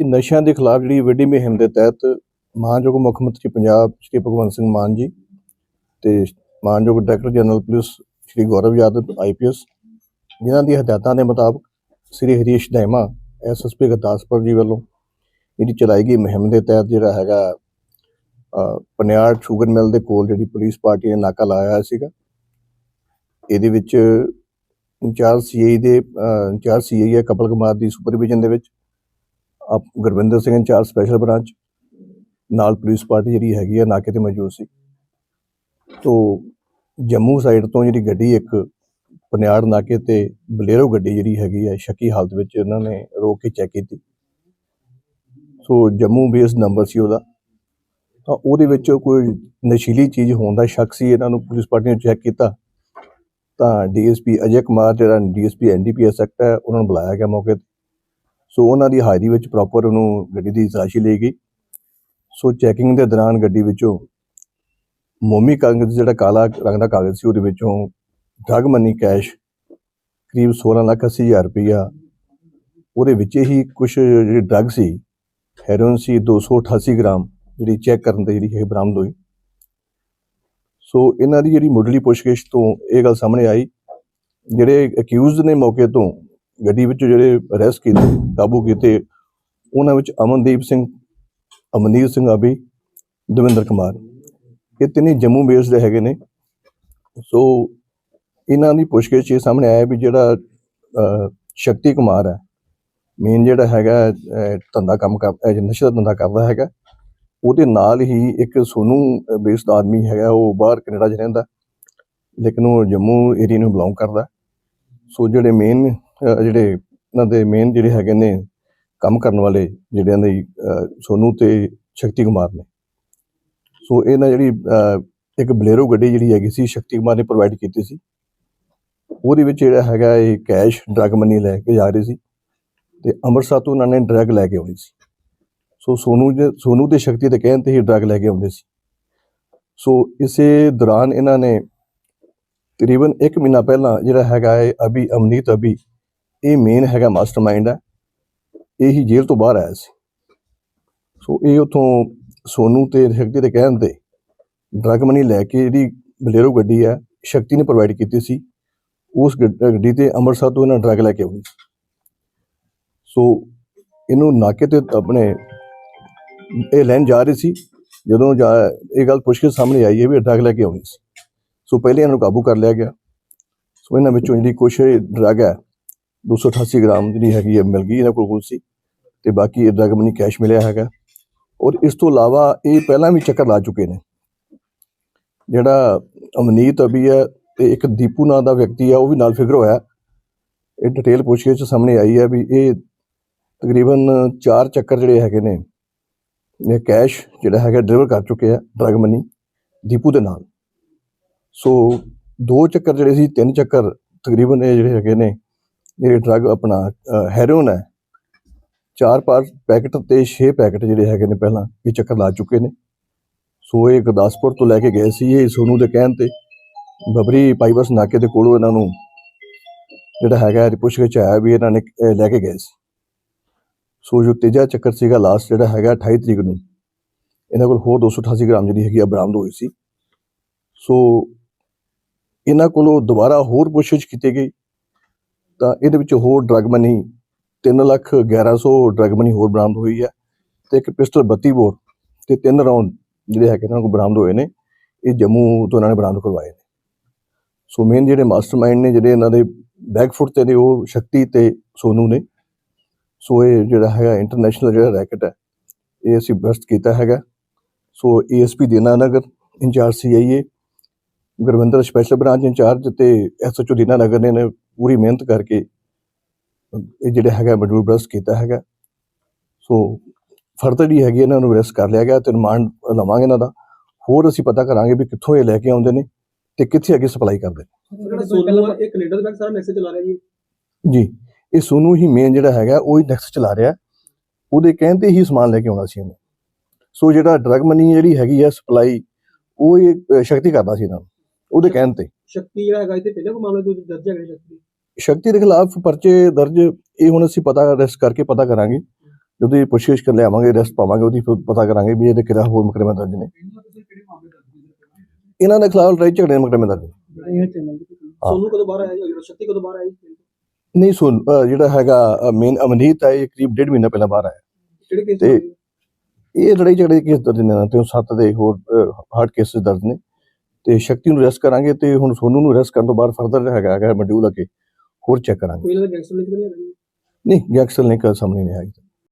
ਕਿ ਨਸ਼ਿਆਂ ਦੇ ਖਿਲਾਫ ਜਿਹੜੀ ਵੱਡੀ ਮੁਹਿੰਮ ਦੇ ਤਹਿਤ ਮਾਨਯੋਗ ਮੁੱਖ ਮੰਤਰੀ ਪੰਜਾਬ ਸ਼੍ਰੀ ਭਗਵੰਤ ਸਿੰਘ ਮਾਨ ਜੀ ਤੇ ਮਾਨਯੋਗ director general police Shri Gaurav Yadav IPS ਜਿਨ੍ਹਾਂ ਦੀ ਹਦਾਇਤਾਂ ਦੇ ਮੁਤਾਬਕ ਸ੍ਰੀ ਹਰੀਸ਼ ਦੈਮਾ ਐਸਐਸਪੀ ਗੁਰਦਾਸਪੁਰ ਜੀ ਵੱਲੋਂ ਜਿਹੜੀ ਚਲਾਈ ਗਈ ਮੁਹਿੰਮ ਦੇ ਤਹਿਤ ਜਿਹੜਾ ਹੈਗਾ ਅ, ਪਨਿਆੜ ਸ਼ੂਗਰ ਮਿਲ ਦੇ ਕੋਲ ਜਿਹੜੀ ਪੁਲਿਸ ਪਾਰਟੀ ਨੇ ਨਾਕਾ ਲਾਇਆ ਹੋਇਆ ਸੀਗਾ। ਇਹਦੇ ਵਿੱਚ ਇੰਚਾਰਜ ਸੀਆਈ ਦੇ ਅ, ਇੰਚਾਰਜ ਸੀਆਈ ਹੈ ਕਪਲ ਕੁਮਾਰ ਦੀ ਸੁਪਰਵਿਜ਼ਨ ਦੇ ਵਿੱਚ। ਆਪ Gurvinder Singh incharge special branch ਨਾਲ ਪੁਲਿਸ ਪਾਰਟੀ ਜਿਹੜੀ ਹੈਗੀ ਆ, ਨਾਕੇ ਤੇ ਮੌਜੂਦ ਸੀ। ਤੋਂ ਜੰਮੂ ਸਾਈਡ ਤੋਂ ਜਿਹੜੀ ਗੱਡੀ ਇੱਕ ਪਨਿਆੜ ਨਾਕੇ ਤੇ ਬਲੇਰੋ ਗੱਡੀ ਜਿਹੜੀ ਹੈਗੀ ਹੈ ਸ਼ੱਕੀ ਹਾਲਤ ਵਿੱਚ ਇਹਨਾਂ ਨੇ ਰੋਕ ਕੇ ਚੈੱਕ ਕੀਤੀ। ਸੋ ਜੰਮੂ ਬੇਸ ਨੰਬਰ ਸੀ ਉਹਦਾ। ਤਾਂ ਉਹਦੇ ਵਿੱਚ ਕੋਈ ਨਸ਼ੀਲੀ ਚੀਜ਼ ਹੋਣ ਦਾ ਸ਼ੱਕ ਸੀ, ਇਹਨਾਂ ਨੂੰ ਪੁਲਿਸ ਪਾਰਟੀ ਨੇ ਚੈੱਕ ਕੀਤਾ। ਤਾਂ ਡੀਐਸਪੀ ਅਜੇ ਕੁਮਾਰ, ਜਿਹੜਾ ਡੀਐਸਪੀ ਐਨਡੀਪੀਐਸ ਐਕਟ ਹੈ, ਉਹਨਾਂ ਨੂੰ ਬੁਲਾਇਆ ਗਿਆ ਮੌਕੇ ਤੇ। ਸੋ ਉਹਨਾਂ ਦੀ ਹਾਜ਼ਰੀ ਵਿੱਚ ਪ੍ਰੋਪਰ ਉਹਨੂੰ ਗੱਡੀ ਦੀ ਤਲਾਸ਼ੀ ਲਈ ਗਈ। ਸੋ ਚੈਕਿੰਗ ਦੇ ਦੌਰਾਨ ਗੱਡੀ ਵਿੱਚੋਂ ਮੋਮੀ ਕਾਗਜ਼ ਜਿਹੜਾ ਕਾਲਾ ਰੰਗ ਦਾ ਕਾਗਜ਼ ਸੀ, ਉਹਦੇ ਵਿੱਚੋਂ ਡਰਗ ਮਨੀ ਕੈਸ਼ ਕਰੀਬ 16 ਲੱਖ 80 ਹਜ਼ਾਰ ਰੁਪਈਆ, ਉਹਦੇ ਵਿੱਚ ਹੀ ਕੁਝ ਜਿਹੜੀ ਡਰਗ ਸੀ ਹੈਰੋਇਨ ਸੀ 288 ਗ੍ਰਾਮ ਜਿਹੜੀ ਚੈੱਕ ਕਰਨ ਤੇ ਜਿਹੜੀ ਇਹ ਬਰਾਮਦ ਹੋਈ। ਸੋ ਇਹਨਾਂ ਦੀ ਜਿਹੜੀ ਮੁੱਢਲੀ ਪੁੱਛਗਿੱਛ ਤੋਂ ਇਹ ਗੱਲ ਸਾਹਮਣੇ ਆਈ, ਜਿਹੜੇ ਅਕਿਊਜ਼ਡ ਨੇ ਮੌਕੇ ਤੋਂ ਗੱਡੀ ਵਿੱਚ ਜਿਹੜੇ ਅਰੈਸਟ ਕੀਤੇ, ਕਾਬੂ ਕੀਤੇ, ਉਹਨਾਂ ਵਿੱਚ ਅਮਨਦੀਪ ਸਿੰਘ, ਅਮਨੀਤ ਸਿੰਘ ਆਬੀ, ਦਵਿੰਦਰ ਕੁਮਾਰ। ਇਹ ਤਿੰਨੇ ਜੰਮੂ ਬੇਸ ਦੇ ਹੈਗੇ ਨੇ। ਸੋ ਇਹਨਾਂ ਦੀ ਪੁੱਛਗਿੱਛ ਇਹ ਸਾਹਮਣੇ ਆਇਆ ਵੀ ਜਿਹੜਾ ਸ਼ਕਤੀ ਕੁਮਾਰ ਹੈ ਮੇਨ ਜਿਹੜਾ ਹੈਗਾ ਧੰਦਾ ਕੰਮ ਕਰ ਨਸ਼ੇ ਦਾ ਧੰਦਾ ਕਰਦਾ ਹੈਗਾ। ਉਹਦੇ ਨਾਲ ਹੀ ਇੱਕ ਸੋਨੂ ਬੇਸਡ ਆਦਮੀ ਹੈਗਾ, ਉਹ ਬਾਹਰ ਕੈਨੇਡਾ 'ਚ ਰਹਿੰਦਾ, ਲੇਕਿਨ ਉਹ ਜੰਮੂ ਏਰੀਆ ਨੂੰ ਬਿਲੋਂਗ ਕਰਦਾ। ਸੋ ਜਿਹੜੇ ਮੇਨ ਜਿਹੜੇ ਇਹਨਾਂ ਦੇ ਮੇਨ ਜਿਹੜੇ ਹੈਗੇ ਨੇ ਕੰਮ ਕਰਨ ਵਾਲੇ ਜਿਹੜਿਆਂ ਦੇ ਅਹ, ਸੋਨੂ ਤੇ ਸ਼ਕਤੀ ਕੁਮਾਰ ਨੇ। ਸੋ ਇਹਨਾਂ ਜਿਹੜੀ ਇੱਕ ਬਲੇਰੋ ਗੱਡੀ ਜਿਹੜੀ ਹੈਗੀ ਸੀ ਸ਼ਕਤੀ ਕੁਮਾਰ ਨੇ ਪ੍ਰੋਵਾਈਡ ਕੀਤੀ ਸੀ। ਉਹਦੇ ਵਿੱਚ ਜਿਹੜਾ ਹੈਗਾ ਇਹ ਕੈਸ਼ ਡਰਗ ਮਨੀ ਲੈ ਕੇ ਜਾ ਰਹੇ ਸੀ ਤੇ ਅੰਮ੍ਰਿਤਸਰ ਤੋਂ ਉਹਨਾਂ ਨੇ ਡਰਗ ਲੈ ਕੇ ਆਉਣੀ ਸੀ। ਸੋ ਸੋਨੂ ਦੇ ਸੋਨੂ ਤੇ ਸ਼ਕਤੀ ਦੇ ਕਹਿਣ ਤੇ ਹੀ ਡਰਗ ਲੈ ਕੇ ਆਉਂਦੇ ਸੀ। ਸੋ ਇਸੇ ਦੌਰਾਨ ਇਹਨਾਂ ਨੇ ਤਕਰੀਬਨ 1 ਮਹੀਨਾ ਪਹਿਲਾਂ ਜਿਹੜਾ ਹੈਗਾ ਹੈ ਅਭੀ ਅਮਨੀਤ ਅਭੀ ਇਹ ਮੇਨ ਹੈਗਾ ਮਾਸਟਰਮਾਈਂਡ ਹੈ। ਇਹ ਹੀ ਜੇਲ੍ਹ ਤੋਂ ਬਾਹਰ ਆਇਆ ਸੀ। ਸੋ ਇਹ ਉਥੋਂ ਸੋਨੂ ਤੇ ਸ਼ਕਤੀ ਦੇ ਕਹਿਣ ਤੇ ਡਰਗ ਮਨੀ ਲੈ ਕੇ ਜਿਹੜੀ ਬਲੇਰੋ ਗੱਡੀ ਹੈ, ਸ਼ਕਤੀ ਨੇ ਪ੍ਰੋਵਾਈਡ ਕੀਤੀ ਸੀ। ਉਸ ਗੱਡੀ ਤੇ ਅੰਮ੍ਰਿਤਸਰ ਤੋਂ ਇਹਨਾਂ ਡਰਗ ਲੈ ਕੇ ਆਉਣੀ ਸੀ ਸੋ ਇਹਨੂੰ ਨਾਕੇ ਤੇ ਆਪਣੇ ਇਹ ਲੈਣ ਜਾ ਰਹੀ ਸੀ। ਜਦੋਂ ਜਾ ਇਹ ਗੱਲ ਪੁੱਛ ਕੇ ਸਾਹਮਣੇ ਆਈ ਹੈ ਵੀ ਡਰਗ ਲੈ ਕੇ ਆਉਣੀ ਸੀ। ਸੋ ਪਹਿਲੇ ਇਹਨਾਂ ਨੂੰ ਕਾਬੂ ਕਰ ਲਿਆ ਗਿਆ। ਸੋ ਇਹਨਾਂ ਵਿੱਚੋਂ ਜਿਹੜੀ ਕੁਛ ਡਰਗ ਹੈ 288 ਗ੍ਰਾਮ ਜਿਹੜੀ ਹੈਗੀ ਹੈ ਮਿਲ ਗਈ ਇਹਨਾਂ ਕੋਲ ਕੋਲ ਸੀ ਤੇ ਬਾਕੀ ਇਹ ਡਰਗ ਮਨੀ ਕੈਸ਼ ਮਿਲਿਆ ਹੈਗਾ। ਔਰ ਇਸ ਤੋਂ ਇਲਾਵਾ ਇਹ ਪਹਿਲਾਂ ਵੀ ਚੱਕਰ ਲਾ ਚੁੱਕੇ ਨੇ। ਜਿਹੜਾ ਅਮਨੀਤ ਅਭੀ ਹੈ ਤੇ ਇੱਕ ਦੀਪੂ ਨਾਂ ਦਾ ਵਿਅਕਤੀ ਆ ਉਹ ਵੀ ਨਾਲ ਫਿਗਰ ਹੋਇਆ। ਇਹ ਡਿਟੇਲ ਪੁੱਛਗਿੱਛ 'ਚ ਸਾਹਮਣੇ ਆਈ ਹੈ ਵੀ ਇਹ ਤਕਰੀਬਨ 4 ਚੱਕਰ ਜਿਹੜੇ ਹੈਗੇ ਨੇ, ਇਹ ਕੈਸ਼ ਜਿਹੜਾ ਹੈਗਾ ਡਿਲੀਵਰ ਕਰ ਚੁੱਕੇ ਆ ਡਰਗ ਮਨੀ ਦੀਪੂ ਦੇ ਨਾਲ। ਸੋ ਦੋ ਚੱਕਰ ਜਿਹੜੇ ਸੀ, ਤਿੰਨ ਚੱਕਰ ਤਕਰੀਬਨ ਇਹ ਜਿਹੜੇ ਹੈਗੇ ਨੇ ਇਹ ਡਰਗ ਆਪਣਾ ਹੈਰੋਨ ਹੈ, ਚਾਰ ਪਾਰ ਪੈਕਟ ਤੇ 6 ਪੈਕਟ ਜਿਹੜੇ ਹੈਗੇ ਨੇ ਪਹਿਲਾਂ, ਇਹ ਚੱਕਰ ਲਾ ਚੁੱਕੇ ਨੇ। ਸੋ ਇਹ ਗੁਰਦਾਸਪੁਰ ਤੋਂ ਲੈ ਕੇ ਗਏ ਸੀ ਇਹ ਸੋਨੂ ਦੇ ਕਹਿਣ ਤੇ। ਬਬਰੀ ਪਾਈਬਸ ਨਾਕੇ ਦੇ ਕੋਲੋਂ ਇਹਨਾਂ ਨੂੰ ਜਿਹੜਾ ਹੈਗਾ ਇਹ ਪੁੱਛ ਕੇ ਆਇਆ ਵੀ ਇਹਨਾਂ ਨੇ ਲੈ ਕੇ ਗਏ ਸੀ। ਸੋ ਜੋ ਤੀਜਾ ਚੱਕਰ ਸੀਗਾ ਲਾਸਟ ਜਿਹੜਾ ਹੈਗਾ 28 ਤਰੀਕ ਨੂੰ, ਇਹਨਾਂ ਕੋਲ ਹੋਰ 288 ਗ੍ਰਾਮ ਜਿਹੜੀ ਹੈਗੀ ਆ ਬਰਾਮਦ ਹੋਈ ਸੀ। ਸੋ ਇਹਨਾਂ ਕੋਲੋਂ ਦੁਬਾਰਾ ਹੋਰ ਪੁੱਛਗਿੱਛ ਕੀਤੀ ਗਈ। ਤਾਂ ਇਹਦੇ ਵਿੱਚ ਹੋਰ drug money 3 lakh 1100 drug money ਹੋਰ ਬਰਾਮਦ ਹੋਈ ਹੈ ਤੇ ਇੱਕ ਪਿਸਟਲ 32 ਬੋਰ ਤੇ ਤਿੰਨ ਰਾਉਂਡ ਜਿਹੜੇ ਹੈਗੇ ਇਹਨਾਂ ਕੋਲ ਬਰਾਮਦ ਹੋਏ ਨੇ। ਇਹ ਜੰਮੂ ਤੋਂ ਇਹਨਾਂ ਨੇ ਬਰਾਮਦ ਕਰਵਾਏ ਨੇ। ਸੋ ਮੇਨ ਜਿਹੜੇ ਮਾਸਟਰਮਾਈਂਡ ਨੇ, ਜਿਹੜੇ ਇਹਨਾਂ ਦੇ ਬੈਕਫੁੱਟ ਤੇ ਨੇ, ਉਹ ਸ਼ਕਤੀ ਤੇ ਸੋਨੂ ਨੇ। ਸੋ ਇਹ ਜਿਹੜਾ ਹੈਗਾ ਇੰਟਰਨੈਸ਼ਨਲ ਜਿਹੜਾ ਰੈਕਟ ਹੈ, ਇਹ ਅਸੀਂ ਬਸਟ ਕੀਤਾ ਹੈਗਾ। So ASP Dina Nagar, incharge CIA Gurvinder special branch incharge ਤੇ ਐਸਐਚਓ ਦੀਨਾ ਨਗਰ ਨੇ ਨੇ ਪੂਰੀ ਮਿਹਨਤ ਕਰਕੇ ਇਹ ਜਿਹੜਾ ਹੈਗਾ ਮਡੂਲ ਬਸਟ ਕੀਤਾ ਹੈਗਾ। ਸੋ ਫਰਦਰ ਹੀ ਹੈਗੀ ਇਹਨਾਂ ਨੂੰ ਅਰੈਸਟ ਕਰ ਲਿਆ ਗਿਆ ਤੇ ਰਿਮਾਂਡ ਲਵਾਂਗੇ ਇਹਨਾਂ ਦਾ। ਹੋਰ ਅਸੀਂ ਪਤਾ ਕਰਾਂਗੇ ਵੀ ਕਿੱਥੋਂ ਇਹ ਲੈ ਕੇ ਆਉਂਦੇ ਨੇ ਤੇ ਕਿੱਥੇ ਅੱਗੇ ਸਪਲਾਈ ਕਰਦੇ ਨੇ। ਜਿਹੜਾ ਸੋਨੂ ਆ ਇਹ ਕੈਨੇਡਾ ਦੇ ਬੈਕ ਸਾਰਾ ਮੈਸੇਜ ਚਲਾ ਰਿਹਾ ਜੀ। ਜੀ ਇਹ ਸੋਨੂ ਹੀ ਮੇਨ ਜਿਹੜਾ ਹੈਗਾ ਉਹ ਹੀ ਨੈਕਸਟ ਚਲਾ ਰਿਹਾ। ਉਹਦੇ ਕਹਿਣ ਤੇ ਹੀ ਸਮਾਨ ਲੈ ਕੇ ਆਉਣਾ ਸੀ ਇਹਨੇ। ਸੋ ਜਿਹੜਾ ਡਰਗ ਮਨੀ ਜਿਹੜੀ ਹੈਗੀ ਆ ਸਪਲਾਈ ਉਹ ਇਹ ਸ਼ਕਤੀ ਕਰਦਾ ਸੀ ਇਹਨਾਂ ਨੂੰ ਉਹਦੇ ਕਹਿਣ ਤੇ। ਸ਼ਕਤੀ ਜਿਹੜਾ ਹੈਗਾ ਇੱਥੇ ਪਹਿਲਾਂ ਕੋ ਮਾਮਲੇ ਦੋ ਦਰਜ ਹੈਗੇ ਸ਼ਕਤੀ? ਸ਼ਕਤੀ ਦੇ ਖਿਲਾਫ ਪਰਚੇ ਦਰਜ ਇਹ ਹੁਣ ਅਸੀਂ ਪਤਾ ਅਰੈਸਟ ਕਰਕੇ ਪਤਾ ਕਰਾਂਗੇ। ਜਦੋਂ ਇਹ ਪੁੱਛਗਿੱਛ ਕਰ ਲਿਆਵਾਂਗੇ ਅਰੈਸਟ ਪਾਵਾਂਗੇ ਉਹਦੀ ਫਿਰ ਪਤਾ ਕਰਾਂਗੇ ਵੀ ਇਹਦੇ ਕਿਹੜਾ ਹੋਰ ਮੁਕੱਦਮਾ ਦਰਜ ਨੇ। ਇਹਨਾਂ ਦੇ ਖਿਲਾਫ ਲੜਾਈ ਝਗੜੇ ਦੇ ਮੁਕੱਦਮੇ ਦਰਜ ਨੇ। ਸੋਨੂੰ ਕਦੋਂ ਬਾਹਰ ਆਇਆ ਜੀ ਸ਼ਕਤੀ ਕਦੋਂ ਬਾਹਰ ਆਇਆ ਜੀ? ਨਹੀਂ ਅਹ ਜਿਹੜਾ ਹੈਗਾ ਮੇਨ ਅਮਨੀਤ ਹੈ ਇਹ ਕਰੀਬ ਡੇਢ ਮਹੀਨਾ ਪਹਿਲਾਂ ਬਾਹਰ ਆਇਆ। ਕੇਸ ਤੇ- ਇਹ ਲੜਾਈ ਝਗੜੇ ਦੇ ਕੇਸ ਦਰਜ ਨੇ ਤੇ ਉਹ ਸੱਤ ਦੇ ਹੋਰ ਹਾਰਡ ਕੇਸਸ ਦਰਜ ਨੇ। ਤੇ ਸ਼ਕਤੀ ਨੂੰ ਅਰੈਸਟ ਕਰਾਂਗੇ ਤੇ ਹੁਣ ਸੋਨੂ ਨੂੰ ਅਰੈਸਟ ਕਰਨ ਤੋਂ ਬਾਅਦ ਫਰਦਰ ਹੈਗਾ ਹੈਗਾ ਮੋਡਿਊਲ ਅੱਗੇ ਹੋਰ ਚੈੱਕ ਕਰਾਂਗੇ। ਕੋਈ ਗੈਂਗਸਟਰ ਲਿੰਕ ਨਹੀਂ ਨਹੀਂ ਗੈਂਗਸਟਰ ਲਿੰਕ ਸਾਹਮਣੇ ਨਹੀਂ